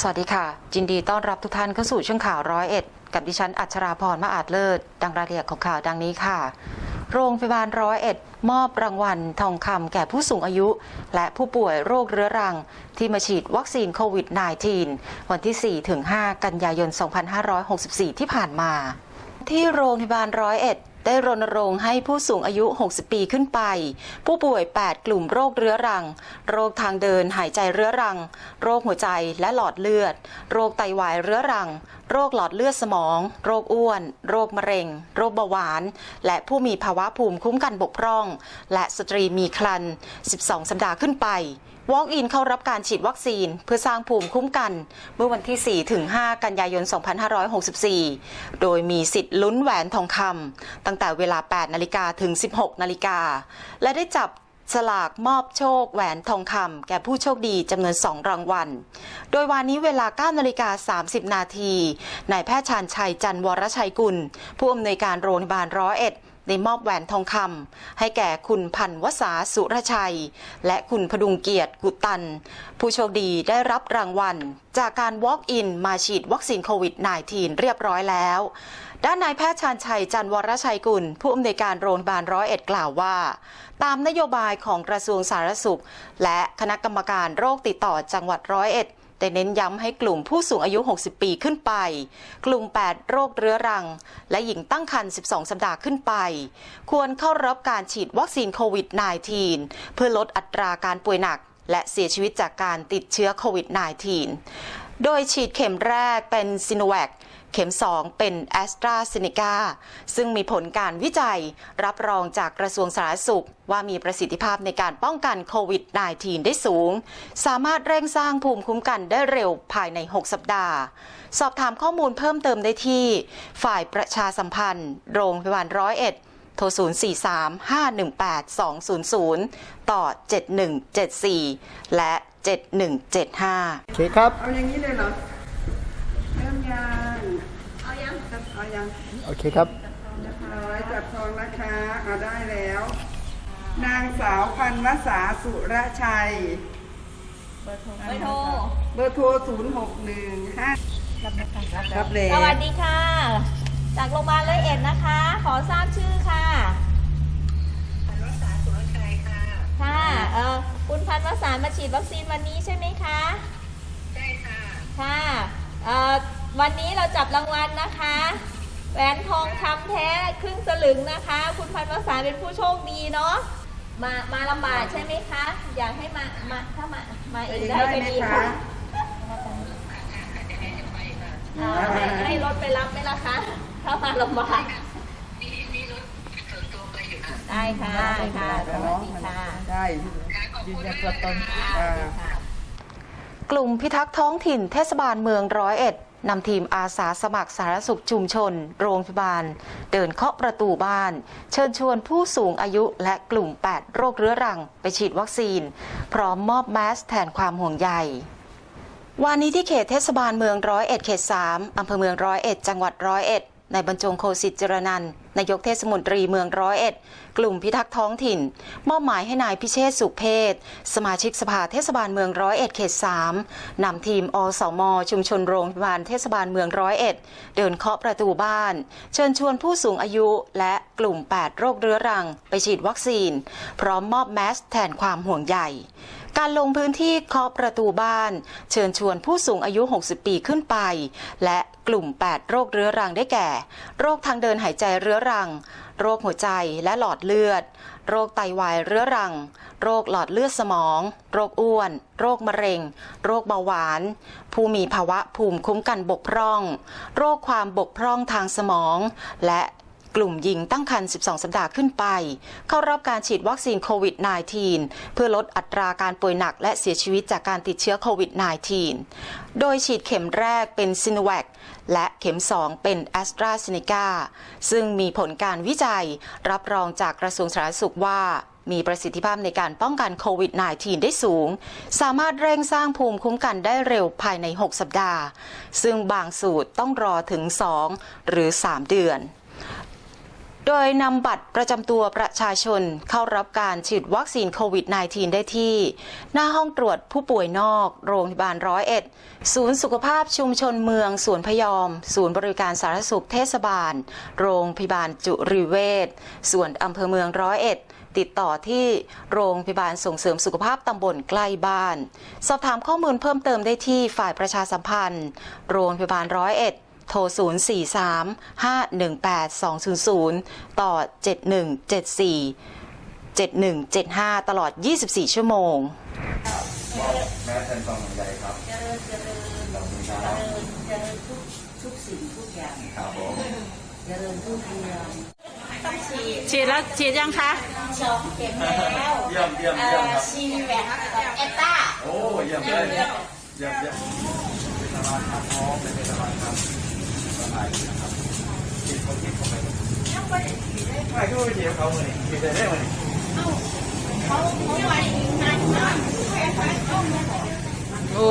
สวัสดีค่ะยินดีต้อนรับทุกท่านเข้าสู่ช่วงข่าวร้อยเอ็ดกับดิฉันอัชราพรมาอาจเลิศ ดังรายละเอียดของข่าวดังนี้ค่ะ โรงพยาบาลร้อยเอ็ดมอบรางวัลทองคำแก่ผู้สูงอายุ และผู้ป่วยโรคเรื้อรัง ที่มาฉีดวัคซีนโควิด -19 วันที่ 4-5 กันยายน 2564 ที่ผ่านมา ที่โรงพยาบาลร้อยเอ็ด ได้รณรงค์ให้ผู้สูงอายุ 60 ปีขึ้นไป ผู้ป่วย 8 กลุ่มโรคเรื้อรัง โรคทางเดินหายใจเรื้อรัง โรคหัวใจและหลอดเลือด โรคไตวายเรื้อรัง โรคหลอดเลือดสมอง โรคอ้วน โรคมะเร็ง โรคเบาหวาน และผู้มีภาวะภูมิคุ้มกันบกพร่อง และสตรีมีครรภ์ 12 สัปดาห์ขึ้นไป Walk in เข้ารับการฉีดวัคซีน เพื่อสร้างภูมิคุ้มกัน เมื่อวันที่ 4 ถึง 5 กันยายน 2564 โดยมีสิทธิ์ลุ้นแหวนทองคำตั้งแต่เวลา 8 นาฬิกาถึง 16 นาฬิกา และได้จับสลากมอบโชคแหวนทองคำแก่ผู้โชคดีจำนวน 2 รางวัล โดยวันนี้เวลา 9 นาฬิกา 30 นาทีนายแพทย์ชาญชัยจันวรชัยกุล ผู้อำนวยการโรงพยาบาลร้อยเอ็ด ได้มอบแหวนทองคำให้แก่คุณพันวษาสุรชัย และคุณพดุงเกียรติกุตัน ผู้โชคดีได้รับรางวัล จากการ Walk in มาฉีดวัคซีนโควิด -19 เรียบร้อยแล้ว ด้านนายแพทย์ชาญชัยจันวรชัยกุล ผู้อำนวยการโรงพยาบาลร้อยเอ็ดกล่าวว่า ตามนโยบายของกระทรวงสาธารณสุข และคณะกรรมการโรคติดต่อจังหวัดร้อยเอ็ด แต่เน้นย้ำให้กลุ่มผู้สูงอายุ 60 ปีขึ้นไป กลุ่ม 8 โรคเรื้อรัง และหญิงตั้งครรภ์ 12 สัปดาห์ขึ้นไป ควรเข้ารับการฉีดวัคซีนโควิด -19 เพื่อลดอัตราการป่วยหนัก และเสียชีวิตจากการติดเชื้อโควิด -19 โดยฉีดเข็มแรกเป็นซิโนแวค เข็ม 2 เป็นแอสตราเซเนกาซึ่งมีผลการวิจัยรับรองจากกระทรวงสาธารณสุข ว่ามีประสิทธิภาพในการป้องกันโควิด -19 ได้สูง สามารถเร่งสร้างภูมิคุ้มกันได้เร็วภายใน 6 สัปดาห์ สอบถามข้อมูลเพิ่มเติมได้ที่ ฝ่ายประชาสัมพันธ์ โรงพยาบาลร้อยเอ็ดโทร 043-518-200 ต่อ 7174 และ 7175 โอเคครับ เอาอย่างนี้เลยเหรอ เริ่มยังเอา ยังเอายังโอเคครับร้อยจับทองนะคะเอาได้แล้ว นางสาวพันวษาสุรชัย เบอร์โทรเบอร์โทร0 6 1 5รับเลยสวัสดีค่ะ จากโรงพยาบาลเลยเอ็ดนะคะ ขอทราบชื่อค่ะพันวษาสุรชัยค่ะ ค่ะเออคุณพันวษามาฉีดวัคซีนวันนี้ใช่ไหมคะ ใช่ค่ะ ค่ะเอ่อ วันนี้เราจับรางวัลนะคะ แหวนทองคำแท้ครึ่งสลึงนะคะ คุณพันวษาเป็นผู้โชคดีเนาะมามาลำบากใช่ไหมคะ อยากให้มามาถ้ามามาอีกได้ก็ดีค่ะอ่าให้ให้รถไปรับไหมล่ะคะ ถ้ามาลำบากได้ค่ะได้ค่ะสวัสดีค่ะได้ยืนยันตัวตนอ่ากลุ่มพิทักษ์ท้องถิ่นเทศบาลเมืองร้อยเอ็ด นำทีมอาสาสมัครสาธารณสุขชุมชน โรงพยาบาล เดินเคาะประตูบ้าน เชิญชวนผู้สูงอายุและกลุ่ม 8 โรคเรื้อรัง ไปฉีดวัคซีน พร้อมมอบแมสแทนความห่วงใยวันนี้ที่เขตเทศบาลเมืองร้อยเอ็ดเขตสามอำเภอเมืองร้อยเอ็ดจังหวัดร้อยเอ็ด ในบรรจงโคสิตจรนันนายกเทศมนตรีเมืองร้อยเอ็ด กลุ่มพิทักษ์ท้องถิ่น มอบหมายให้นายพิเชษสุเพศ สมาชิกสภาเทศบาลเมืองร้อยเอ็ดเขตสามนำทีมอสม ชุมชนโรงพยาบาลเทศบาลเมืองร้อยเอ็ด เดินเคาะประตูบ้าน เชิญชวนผู้สูงอายุและ กลุ่ม 8 โรคเรื้อรัง ไปฉีดวัคซีน พร้อมมอบแมสแทนความห่วงใยการลงพื้นที่เคาะประตูบ้าน เชิญชวนผู้สูงอายุ 60 ปีขึ้นไป และกลุ่ม 8 โรคเรื้อรังได้แก่ โรคทางเดินหายใจเรื้อรัง โรคหัวใจและหลอดเลือด โรคไตวายเรื้อรัง โรคหลอดเลือดสมอง โรคอ้วน โรคมะเร็ง โรคเบาหวาน ผู้มีภาวะภูมิคุ้มกันบกพร่อง โรคความบกพร่องทางสมอง และ กลุ่มหญิงตั้งครรภ์ 12 สัปดาห์ขึ้นไป เข้ารับการฉีดวัคซีนโควิด -19 เพื่อลดอัตราการป่วยหนักและเสียชีวิตจากการติดเชื้อโควิด -19 โดยฉีดเข็มแรกเป็นซินแวคและเข็ม 2 เป็นแอสตราเซเนกาซึ่งมีผลการวิจัยรับรองจากกระทรวงสาธารณสุขว่ามีประสิทธิภาพในการป้องกันโควิด -19 ได้สูง สามารถเร่งสร้างภูมิคุ้มกันได้เร็วภายใน 6 สัปดาห์ ซึ่งบางสูตรต้องรอถึง 2 หรือ 3 เดือน โดยนำบัตรประจำตัวประชาชนเข้ารับการฉีดวัคซีนโควิด -19 ได้ที่ หน้าห้องตรวจผู้ป่วยนอก โรงพยาบาลร้อยเอ็ด ศูนย์สุขภาพชุมชนเมือง สวนพยอม ศูนย์บริการสาธารณสุขเทศบาล โรงพยาบาลจุริเวศส่วนอำเภอเมืองร้อยเอ็ดติดต่อที่โรงพยาบาลส่งเสริมสุขภาพตำบลใกล้บ้าน สอบถามข้อมูลเพิ่มเติมได้ที่ฝ่ายประชาสัมพันธ์ โรงพยาบาลร้อยเอ็ด โทร 043 518 200 ต่อ 7174 7175 ตลอด 24 ชั่วโมงแม่เป็นกองใหญ่ครับเจริญเจริญขอบคุณครับเจริญทุกทุกสิ่งทุกอย่างครับผมเจริญทุกเรื่องฉีดแล้วฉีดยังคะสองเข็มแล้วเยี่ยมเยี่ยมเยี่ยมครับซีแวคกับเอต้าโอ้เยี่ยมเลยเยี่ยมเยี่ยมเป็นสบายครับพร้อมเป็นสบายครับ สบายนะครับฉีดเขาคิดเขาไปไม่ก็ไปฉีดเขาเลยฉีดได้ได้เลยเขาเขาไปโอ้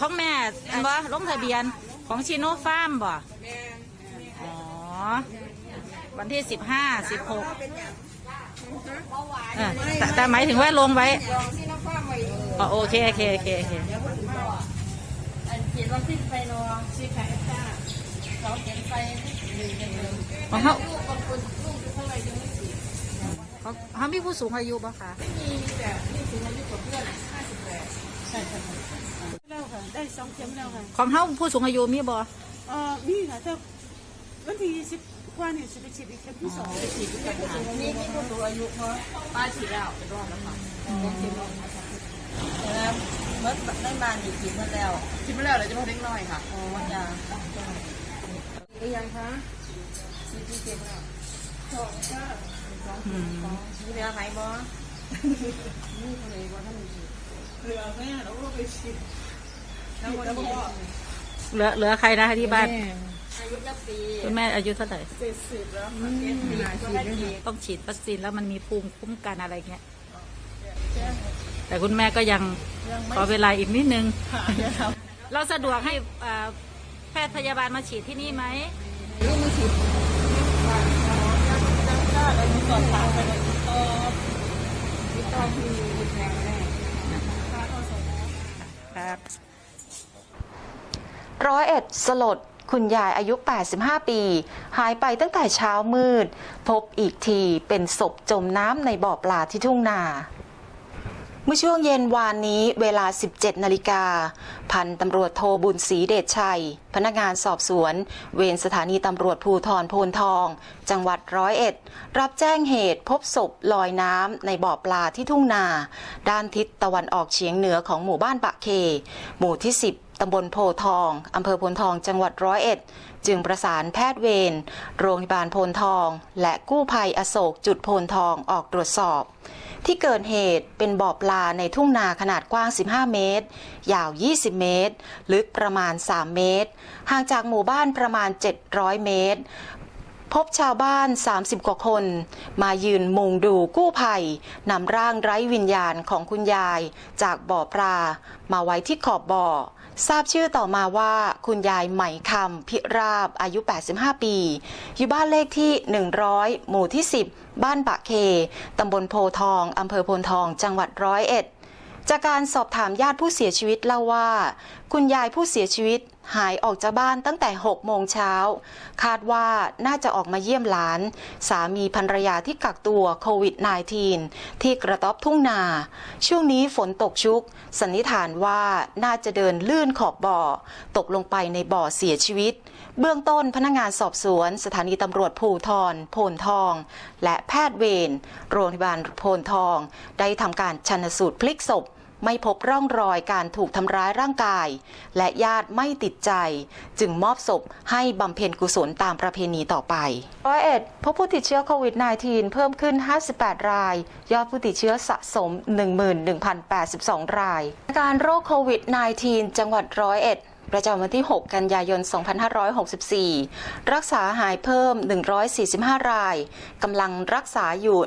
ของแม่อันบ่ลงทะเบียนของชิโนฟาร์มบ่อ๋อ วันที่สิบห้าสิบหกแต่หมายถึงว่าลงไว้อ๋อโอเคโอเคโอเคโอเคฉีดวัคซีนไฟนอซีแคร เอต้าสองเข็มไฟหนึ่งเข็มหนึ่งของเขา ลูกบางคนลูกอยู่ข้างในยังไม่ฉีดของเขามีผู้สูงอายุบ่คะมีแต่นี่ถึงอายุกว่าเพื่อนห้าสิบแปดใช่ค่ะแล้วค่ะ ได้สองเข็มแล้วค่ะของเขาผู้สูงอายุมีบ่เอ่อมีค่ะแต่วันที่สิบกว่านี่จะไปฉีดอีกเข็มที่สองไปฉีดอีกเข็มที่สองนี่นี่ผู้สูงอายุเพราะป้าฉีดแล้วไปรอบแล้วค่ะแล้วเมื่อได้มาอีกฉีดมาแล้วฉีดมาแล้วเดี๋ยวจะมาเล็กน้อยค่ะโอ้ยา หรือยังคะฉีดที่เข็มแล้วสองก็สองสองฉีดเหลือไหมบอนี่คนไหนบอท่านฉีดเหลือแม่แล้วก็ไปฉีดแล้วคนนี้เหลือเหลือใครนะที่บ้านอายุยักปีคุณแม่อายุเท่าไหร่เจ็ดสิบแล้วเจ็ดปีก็ได้ฉีดต้องฉีดวัคซีนแล้วมันมีภูมิคุ้มกันอะไรเงี้ยแต่คุณแม่ก็ยังขอเวลาอีกนิดนึง เราสะดวกให้อ่า แพทย์พยาบาลมาฉีดที่นี่ไหมครับร้อยเอ็ดสลดคุณยายอายุ 85 ปี หายไปตั้งแต่เช้ามืด พบอีกทีเป็นศพจมน้ำในบ่อปลาที่ทุ่งนา มื่อช่วงเย็นวานนี้เวลา 17 นาฬิกา พันตำรวจโทบุญศรีเดชชัย พนักงานสอบสวน เวรสถานีตำรวจภูทรโพนทอง จังหวัดร้อยเอ็ด รับแจ้งเหตุพบศพลอยน้ำในบ่อปลาที่ทุ่งนา ด้านทิศตะวันออกเฉียงเหนือของหมู่บ้านปะเค หมู่ที่ 10ตำบลโพทอง อำเภอโพนทอง จังหวัดร้อยเอ็ด จึงประสานแพทย์เวร โรงพยาบาลโพนทอง และกู้ภัยอโศกจุดโพนทองออกตรวจสอบ ที่เกิดเหตุเป็นบ่อปลาในทุ่งนาขนาดกว้าง 15 เมตร ยาว 20 เมตร ลึกประมาณ 3 เมตร ห่างจากหมู่บ้านประมาณ 700 เมตร พบชาวบ้าน 30 กว่าคน มายืนมุงดูกู้ภัยนำร่างไร้วิญญาณของคุณยาย จากบ่อปลามาไว้ที่ขอบบ่อ ทราบชื่อต่อมาว่าคุณยายไหมคำพิราบอายุ 85 ปี อยู่บ้านเลขที่ 100 หมู่ที่ 10 บ้านปะเค ตำบลโพทอง อำเภอโพนทอง จังหวัดร้อยเอ็ด จากการสอบถามญาติผู้เสียชีวิตเล่าว่า คุณยายผู้เสียชีวิต หายออกจากบ้านตั้งแต่ 6 โมงเช้า คาดว่าน่าจะออกมาเยี่ยมหลาน สามีภรรยาที่กักตัวโควิด -19 ที่กระต๊อบทุ่งนา ช่วงนี้ฝนตกชุก สันนิษฐานว่าน่าจะเดินลื่นขอบบ่อ ตกลงไปในบ่อเสียชีวิต เบื้องต้นพนักงานสอบสวนสถานีตำรวจภูทรโพนทอง และแพทย์เวรโรงพยาบาลโพนทอง ได้ทำการชันสูตรพลิกศพ ไม่พบร่องรอยการถูกทำร้ายร่างกาย และญาติไม่ติดใจ จึงมอบศพให้บำเพ็ญกุศลตามประเพณีต่อไปร้อยเอ็ดพบผู้ติดเชื้อโควิด -19 เพิ่มขึ้น 58 ราย ยอดผู้ติดเชื้อสะสม 11,082 ราย การโรคโควิด -19 จังหวัดร้อยเอ็ด ประจำวันที่ 6 กันยายน 2564 รักษาหายเพิ่ม 145 ราย กำลังรักษาอยู่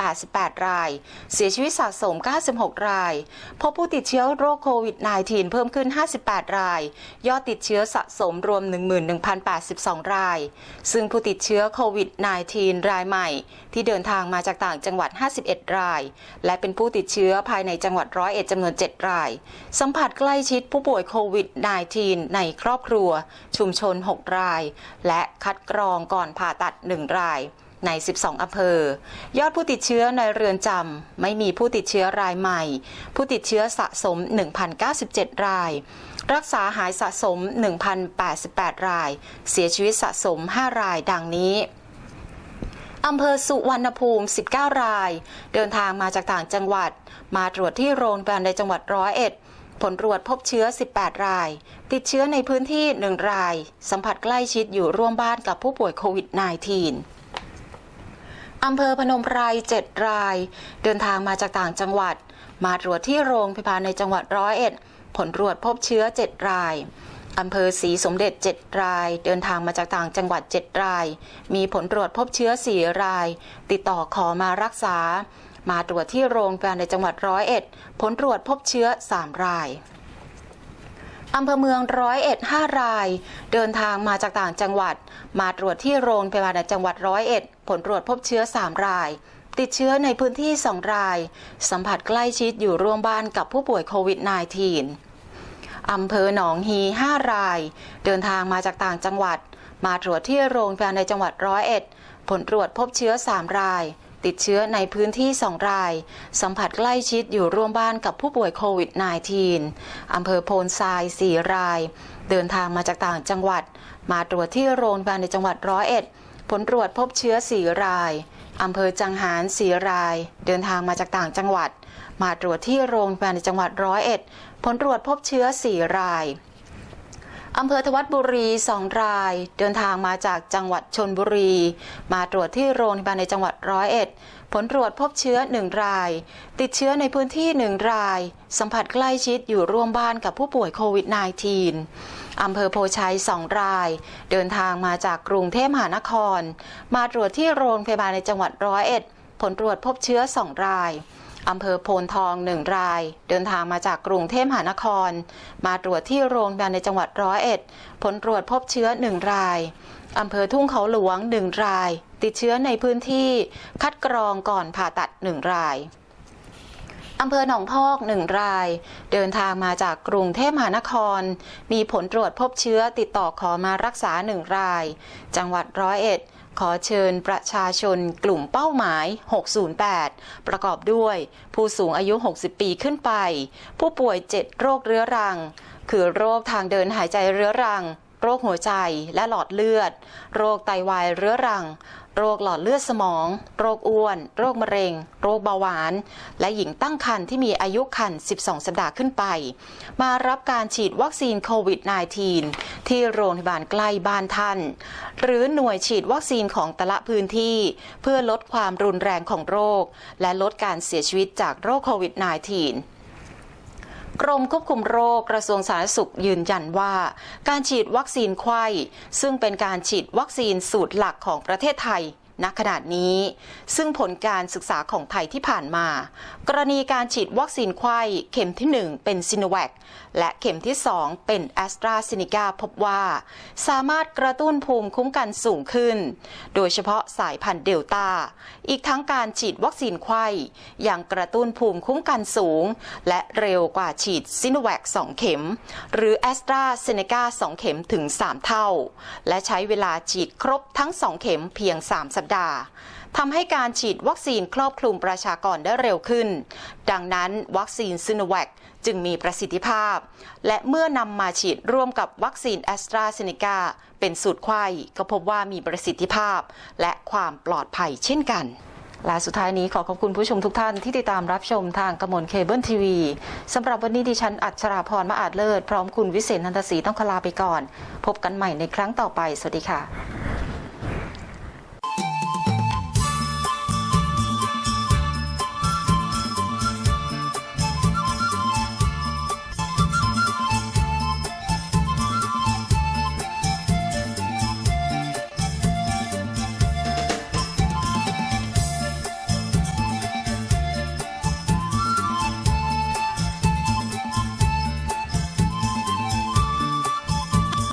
1,088 ราย เสียชีวิตสะสม 96 ราย พบผู้ติดเชื้อโรคโควิด -19 เพิ่มขึ้น 58 ราย ยอดติดเชื้อสะสมรวม 11,082 ราย ซึ่งผู้ติดเชื้อโควิด -19 รายใหม่ ที่เดินทางมาจากต่างจังหวัด 51 ราย และเป็นผู้ติดเชื้อภายในจังหวัดร้อยเอ็ดจำนวน 7 ราย สัมผัสใกล้ชิดผู้ป่วยโควิด -19 ในครอบครัว ชุมชน 6 ราย และคัดกรองก่อนผ่าตัด 1 รายใน 12 อำเภอ ยอดผู้ติดเชื้อในเรือนจำ ไม่มีผู้ติดเชื้อรายใหม่ ผู้ติดเชื้อสะสม 1,097 ราย รักษาหายสะสม 1,088 ราย เสียชีวิตสะสม 5 รายดังนี้อำเภอสุวรรณภูมิ 19 ราย เดินทางมาจากต่างจังหวัด มาตรวจที่โรงพยาบาลในจังหวัดร้อยเอ็ด ผลตรวจพบเชื้อ 18 ราย ติดเชื้อในพื้นที่ 1 ราย สัมผัสใกล้ชิดอยู่ร่วมบ้านกับผู้ป่วยโควิด -19 อำเภอพนมไพร7ราย เดินทางมาจากต่างจังหวัด มาตรวจที่โรงพยาบาลในจังหวัดร้อยเอ็ด ผลตรวจพบเชื้อ7รายอำเภอศรีสมเด็จ7ราย เดินทางมาจากต่างจังหวัด7ราย มีผลตรวจพบเชื้อ4ราย ติดต่อขอมารักษา มาตรวจที่โรงพยาบาลในจังหวัดร้อยเอ็ด ผลตรวจพบเชื้อ 3 รายอำเภอเมืองร้อยเอ็ดห้าราย เดินทางมาจากต่างจังหวัด มาตรวจที่โรงพยาบาลในจังหวัดร้อยเอ็ด ผลตรวจพบเชื้อ 3 ราย ติดเชื้อในพื้นที่ 2 ราย สัมผัสใกล้ชิดอยู่ร่วมบ้านกับผู้ป่วยโควิด -19 อำเภอหนองฮี5ราย เดินทางมาจากต่างจังหวัด มาตรวจที่โรงพยาบาลในจังหวัดร้อยเอ็ด ผลตรวจพบเชื้อ 3 ราย ติดเชื้อในพื้นที่ 2 ราย สัมผัสใกล้ชิดอยู่ร่วมบ้านกับผู้ป่วยโควิด -19 อำเภอโพนทราย 4 ราย เดินทางมาจากต่างจังหวัด มาตรวจที่โรงพยาบาลในจังหวัดร้อยเอ็ด ผลตรวจพบเชื้อ 4 รายอำเภอจังหาร4ราย เดินทางมาจากต่างจังหวัด มาตรวจที่โรงพยาบาลในจังหวัดร้อยเอ็ด ผลตรวจพบเชื้อ 4 ราย อำเภอทวัดบุรี2ราย เดินทางมาจากจังหวัดชนบุรี มาตรวจที่โรงพยาบาลในจังหวัดร้อยเอ็ด ผลตรวจพบเชื้อ1ราย ติดเชื้อในพื้นที่1ราย สัมผัสใกล้ชิดอยู่ร่วมบ้านกับผู้ป่วยโควิด -19 อำเภอโพชัย2ราย เดินทางมาจากกรุงเทพมหานคร มาตรวจที่โรงพยาบาลในจังหวัดร้อยเอ็ด ผลตรวจพบเชื้อ2ราย อำเภอโพนทอง1ราย เดินทางมาจากกรุงเทพมหานคร มาตรวจที่โรงพยาบาลในจังหวัดร้อยเอ็ด ผลตรวจพบเชื้อ1รายอำเภอทุ่งเขาหลวง1ราย ติดเชื้อในพื้นที่คัดกรองก่อนผ่าตัด1รายอำเภอหนองพอก1ราย เดินทางมาจากกรุงเทพมหานคร มีผลตรวจพบเชื้อติดต่อขอมารักษา1ราย จังหวัดร้อยเอ็ด ขอเชิญประชาชนกลุ่มเป้าหมาย 608 ประกอบด้วย ผู้สูงอายุ 60 ปีขึ้นไป ผู้ป่วย 7 โรคเรื้อรัง คือโรคทางเดินหายใจเรื้อรัง โรคหัวใจและหลอดเลือด โรคไตวายเรื้อรัง โรคหลอดเลือดสมอง โรคอ้วน โรคมะเร็ง โรคเบาหวาน และหญิงตั้งครรภ์ที่มีอายุครรภ์ 12 สัปดาห์ขึ้นไป มารับการฉีดวัคซีนโควิด -19 ที่โรงพยาบาลใกล้บ้านท่าน หรือหน่วยฉีดวัคซีนของแต่ละพื้นที่ เพื่อลดความรุนแรงของโรค และลดการเสียชีวิตจากโรคโควิด -19 กรมควบคุมโรคกระทรวงสาธารณสุขยืนยันว่า การฉีดวัคซีนไข้ซึ่งเป็นการฉีดวัคซีนสูตรหลักของประเทศไทย ณขณะนี้ ซึ่งผลการศึกษาของไทยที่ผ่านมา กรณีการฉีดวัคซีนไข้เข็มที่ 1 เป็นซิโนแวคและเข็มที่ 2 เป็นแอสตราเซเนกาพบว่า สามารถกระตุ้นภูมิคุ้มกันสูงขึ้น โดยเฉพาะสายพันธุ์เดลต้า อีกทั้งการฉีดวัคซีนไข้ยังกระตุ้นภูมิคุ้มกันสูง และเร็วกว่าฉีดซิโนแวค2 เข็ม หรือแอสตราเซเนกา2 เข็มถึง 3 เท่า และใช้เวลาฉีดครบทั้ง 2 เข็มเพียง 3 สัปดาห์ทำให้การฉีดวัคซีนครอบคลุมประชากรได้เร็วขึ้น ดังนั้นวัคซีนซิโนแวคจึงมีประสิทธิภาพ และเมื่อนำมาฉีดร่วมกับวัคซีนแอสตราเซเนกาเป็นสูตรไข้ก็พบว่ามีประสิทธิภาพ และความปลอดภัยเช่นกัน และสุดท้ายนี้ขอขอบคุณผู้ชมทุกท่านที่ติดตามรับชมทางกระมวลเคเบิลทีวีสำหรับวันนี้ดิฉันอัชราพรมาอาจเลิศ พร้อมคุณวิเศษนันทศรีต้องขลาไปก่อน พบกันใหม่ในครั้งต่อไป สวัสดีค่ะ